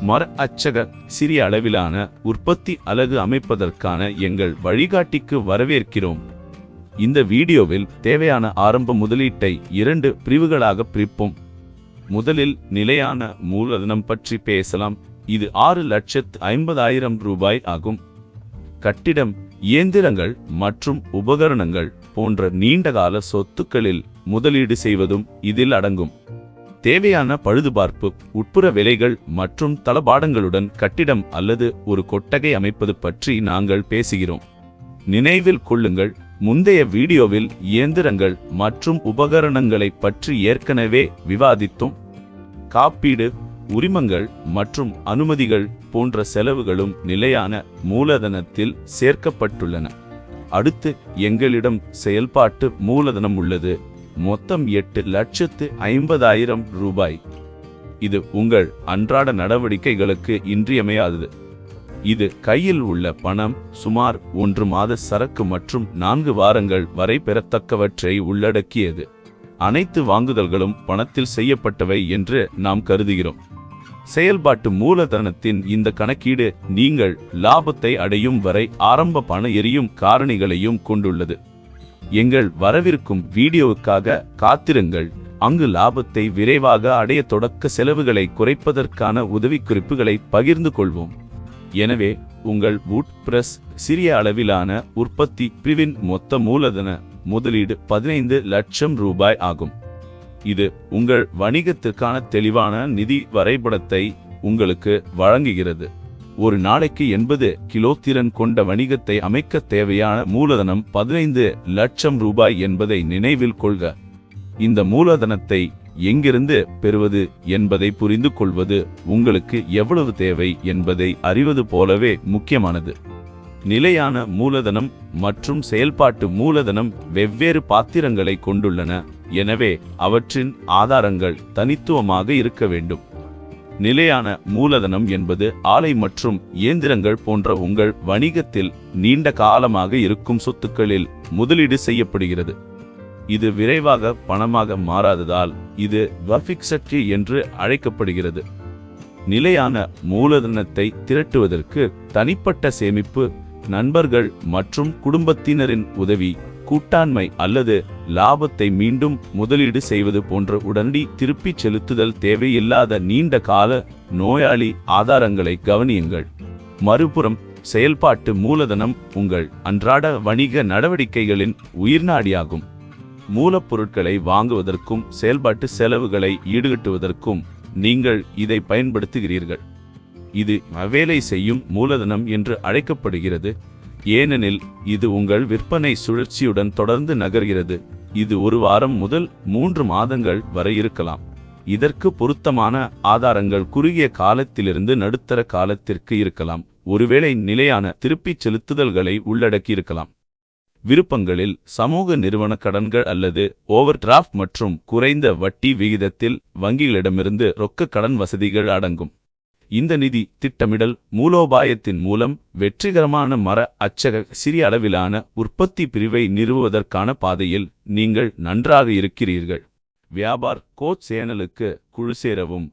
மர அச்சக சிறிய அளவிலான உற்பத்தி அலகு அமைப்பதற்கான எங்கள் வழிகாட்டிக்கு வரவேற்கிறோம். இந்த வீடியோவில் தேவையான ஆரம்ப முதலீட்டை இரண்டு பிரிவுகளாக பிரிப்போம். முதலில் நிலையான மூலதனம் பற்றி பேசலாம். இது ஆறு லட்சத்து ஐம்பதாயிரம் ரூபாய் ஆகும். கட்டிடம் இயந்திரங்கள் மற்றும் உபகரணங்கள் போன்ற நீண்டகால சொத்துக்களில் முதலீடு செய்வதும் இதில் அடங்கும். தேவையான பழுதுபார்ப்பு உட்புற விலைகள் மற்றும் தளபாடங்களுடன் கட்டிடம் அல்லது ஒரு கொட்டகை அமைப்பது பற்றி நாங்கள் பேசுகிறோம். நினைவில் கொள்ளுங்கள் முந்தைய வீடியோவில் இயந்திரங்கள் மற்றும் உபகரணங்களைப் பற்றி ஏற்கனவே விவாதித்தோம். காப்பீடு உரிமங்கள் மற்றும் அனுமதிகள் போன்ற செலவுகளும் நிலையான மூலதனத்தில் சேர்க்கப்பட்டுள்ளன. அடுத்து எங்களிடம் செயல்பாட்டு மூலதனம் உள்ளது. மொத்தம் எட்டு லட்சத்து ஐம்பதாயிரம் ரூபாய். இது உங்கள் அன்றாட நடவடிக்கைகளுக்கு இன்றியமையாதது. இது கையில் உள்ள பணம் சுமார் ஒன்று மாத சரக்கு மற்றும் நான்கு வாரங்கள் வரை பெறத்தக்கவற்றை உள்ளடக்கியது. அனைத்து வாங்குதல்களும் பணத்தில் செய்யப்பட்டவை என்று நாம் கருதுகிறோம். செயல்பாட்டு மூலதனத்தின் இந்த கணக்கீடு நீங்கள் லாபத்தை அடையும் வரை ஆரம்ப பண எரியும் காரணிகளையும் கொண்டுள்ளது. எங்கள் வரவிருக்கும் வீடியோவுக்காக காத்திருங்கள். அங்கு லாபத்தை விரைவாக அடைய தொடக்க செலவுகளை குறைப்பதற்கான உதவிக்குறிப்புகளை பகிர்ந்து கொள்வோம். எனவே உங்கள் வூட் பிரஸ் சிறிய அளவிலான உற்பத்தி பிரிவின் மொத்த மூலதன முதலீடு பதினைந்து லட்சம் ரூபாய் ஆகும். இது உங்கள் வணிகத்திற்கான தெளிவான நிதி வரைபடத்தை உங்களுக்கு வழங்குகிறது. ஒரு நாளைக்கு எண்பது கிலோ திறன் கொண்ட வணிகத்தை அமைக்க தேவையான மூலதனம் பதினைந்து லட்சம் ரூபாய் என்பதை நினைவில் கொள்க. இந்த மூலதனத்தை எங்கிருந்து பெறுவது என்பதை புரிந்து கொள்வது உங்களுக்கு எவ்வளவு தேவை என்பதை அறிவது போலவே முக்கியமானது. நிலையான மூலதனம் மற்றும் செயல்பாட்டு மூலதனம் வெவ்வேறு பாத்திரங்களை கொண்டுள்ளன. எனவே அவற்றின் ஆதாரங்கள் தனித்துவமாக இருக்க வேண்டும். நிலையான மூலதனம் என்பது ஆலை மற்றும் இயந்திரங்கள் போன்ற உங்கள் வணிகத்தில் நீண்ட காலமாக இருக்கும் சொத்துக்களில் முதலீடு செய்யப்படுகிறது. இது விரைவாக பணமாக மாறாததால் இது வஃபிக்சட்ரி என்று அழைக்கப்படுகிறது. நிலையான மூலதனத்தை திரட்டுவதற்கு தனிப்பட்ட சேமிப்பு நண்பர்கள் மற்றும் குடும்பத்தினரின் உதவி கூட்டாண்மை அல்லது லாபத்தை மீண்டும் முதலீடு செய்வது போன்ற உடனடி திருப்பிச் செலுத்துதல் தேவையில்லாத நீண்ட கால நோயாளி ஆதாரங்களை கவனியுங்கள். மறுபுறம் செயல்பாட்டு மூலதனம் உங்கள் அன்றாட வணிக நடவடிக்கைகளின் உயிர்நாடியாகும். மூலப்பொருட்களை வாங்குவதற்கும் செயல்பாட்டு செலவுகளை ஈடுகட்டுவதற்கும் நீங்கள் இதை பயன்படுத்துகிறீர்கள். இது வேலை செய்யும் மூலதனம் என்று அழைக்கப்படுகிறது. ஏனெனில் இது உங்கள் விற்பனை சுழற்சியுடன் தொடர்ந்து நகர்கிறது. இது ஒரு வாரம் முதல் மூன்று மாதங்கள் வரை இருக்கலாம். இதற்கு பொருத்தமான ஆதாரங்கள் குறுகிய காலத்திலிருந்து நடுத்தர காலத்திற்கு இருக்கலாம். ஒருவேளை நிலையான திருப்பிச் செலுத்துதல்களை உள்ளடக்கியிருக்கலாம். விருப்பங்களில் சமூக நிறுவன கடன்கள் அல்லது ஓவர் டிராஃப்ட் மற்றும் குறைந்த வட்டி விகிதத்தில் வங்கிகளிடமிருந்து ரொக்க கடன் வசதிகள் அடங்கும். இந்த நிதி திட்டமிடல் மூலோபாயத்தின் மூலம் வெற்றிகரமான மர அச்சக சிறிய அளவிலான உற்பத்தி பிரிவை நிறுவுவதற்கான பாதையில் நீங்கள் நன்றாக இருக்கிறீர்கள். வியாபார் கோச் சேனலுக்கு குழு சேரவும்.